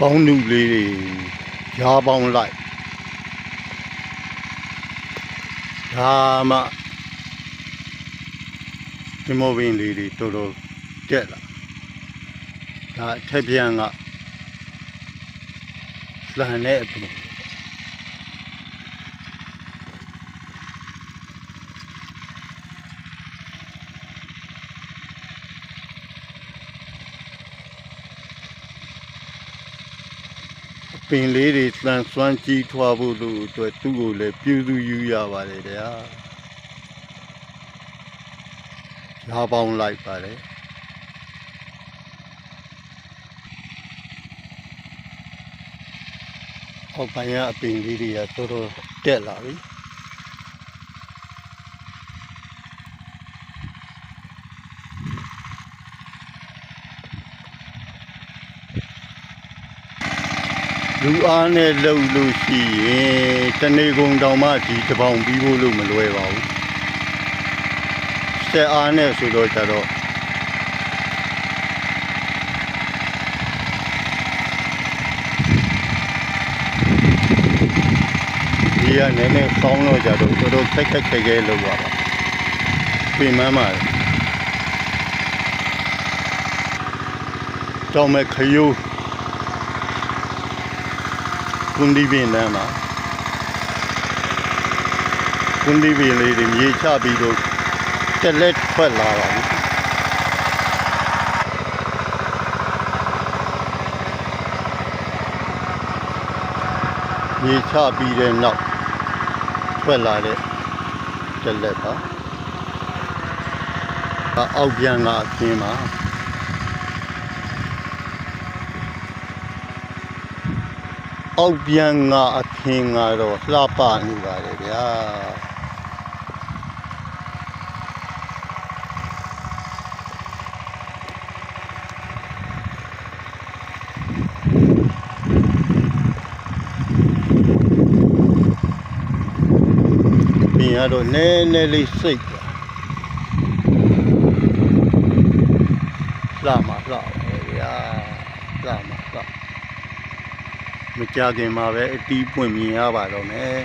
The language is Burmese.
ပေါင်းနုလေးတွေရားပေါင်းလိုက်ဒါမှဒီမိုဘင်းလေးတွေတော်တော်တက်လာဒါအထက်ပြန်ကလှန်တဲ့အပြင် ပင်လေးတွေလှန်စွမ်းကြီးထွားဖို့လို့အတွက်သူ့ကိုလည်းပြုစုယူရပါတယ်ဗျာရားပေါင်းလိုက်ပါတယ်ဟောပိုင်းကအပင်လေးတွေကတော်တော်တက်လာပြီ လူအားနဲ့လှုပ်လို့ရှိရင်တနေကုန်တောင်မှဒီတပေါင်ပြီးဖို့လို့မလွယ်ပါဘူးဆက်အားနဲ့ဆိုတော့ကြတော့ဒီကနည်းနည်းကောင်းတော့ကြတော့တော်တော်ခက်ခက်ခဲခဲလုပ်ရပါပြင်မမ်းပါတယ်တောင်မဲ့ခယိုး ကွန်ဒီပင်တန်းမှာကွန်ဒီပင်လေးတွေမြေချပြီးတော့တက်လက်ထွက်လာတာလေမြေချပြီးတဲ့နောက်ထွက်လာတဲ့တက်လက်ပါဒါအောက်ပြန်ကအခင်းပါ အောက်ပြန်ငါအခင်းကတော့လှပနေပါလေဗျာပြင်ကတော့နည်းနည်းလေးစိတ်ပါလှမလှပါလေဗျာလှမလှ မကြခင်မှာပဲအတီးပွင့်မြင်ရပါတော့မယ်